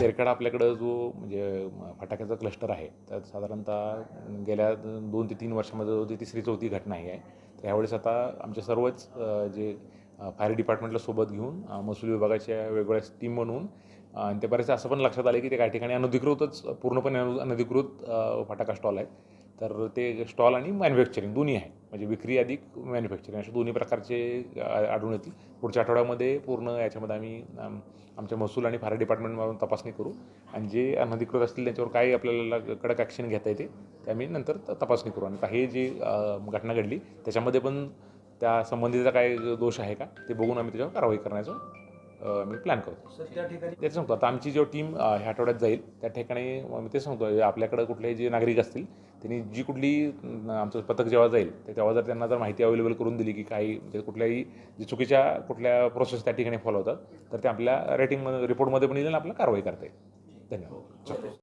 तेरखेडा आपल्याकडं जो म्हणजे फटाक्याचा क्लस्टर आहे तर साधारणतः गेल्या दोन ते तीन वर्षामध्ये जो ती तिसरी चौथी घटना ही आहे. तर यावेळेस आता आमच्या सर्वच जे फायर डिपार्टमेंटला सोबत घेऊन महसूल विभागाच्या वेगवेगळ्या टीम बनवून आणि ते बरेचसे असं पण लक्षात आलं की ते काही ठिकाणी अनधिकृतच पूर्णपणे अनु अनधिकृत फटाका स्टॉल आहेत. तर ते स्टॉल आणि मॅन्युफॅक्चरिंग दोन्ही आहे. म्हणजे विक्री अधिक मॅन्युफॅक्चरिंग असे दोन्ही प्रकारचे आढळून येतील. पुढच्या आठवड्यामध्ये पूर्ण याच्यामध्ये आम्ही आमच्या महसूल आणि फायर डिपार्टमेंटमधून तपासणी करू. आणि जे अनधिकृत असतील त्यांच्यावर काय आपल्याला कडक ॲक्शन घेता येते ते आम्ही नंतर तपासणी करू. आणि काही जी घटना घडली त्याच्यामध्ये पण त्या संबंधीचा काय दोष आहे का ते बघून आम्ही त्याच्यावर कारवाई करण्याचा आम्ही प्लॅन करतो. त्या ठिकाणी तेच सांगतो आता आमची जो टीम ह्या आठवड्यात जाईल त्या ठिकाणी मी तेच सांगतो आपल्याकडं कुठले जे नागरिक असतील त्यांनी जी कुठली आमचं पथक जेव्हा जाईल तर तेव्हा जर त्यांना जर माहिती अवेलेबल करून दिली की काही म्हणजे कुठल्याही जे चुकीच्या कुठल्या प्रोसेस त्या ठिकाणी फॉलो होतात तर ते आपल्या रेटिंगमध्ये रिपोर्टमध्ये पण येईल आणि आपल्याला कारवाई करता येईल. धन्यवाद.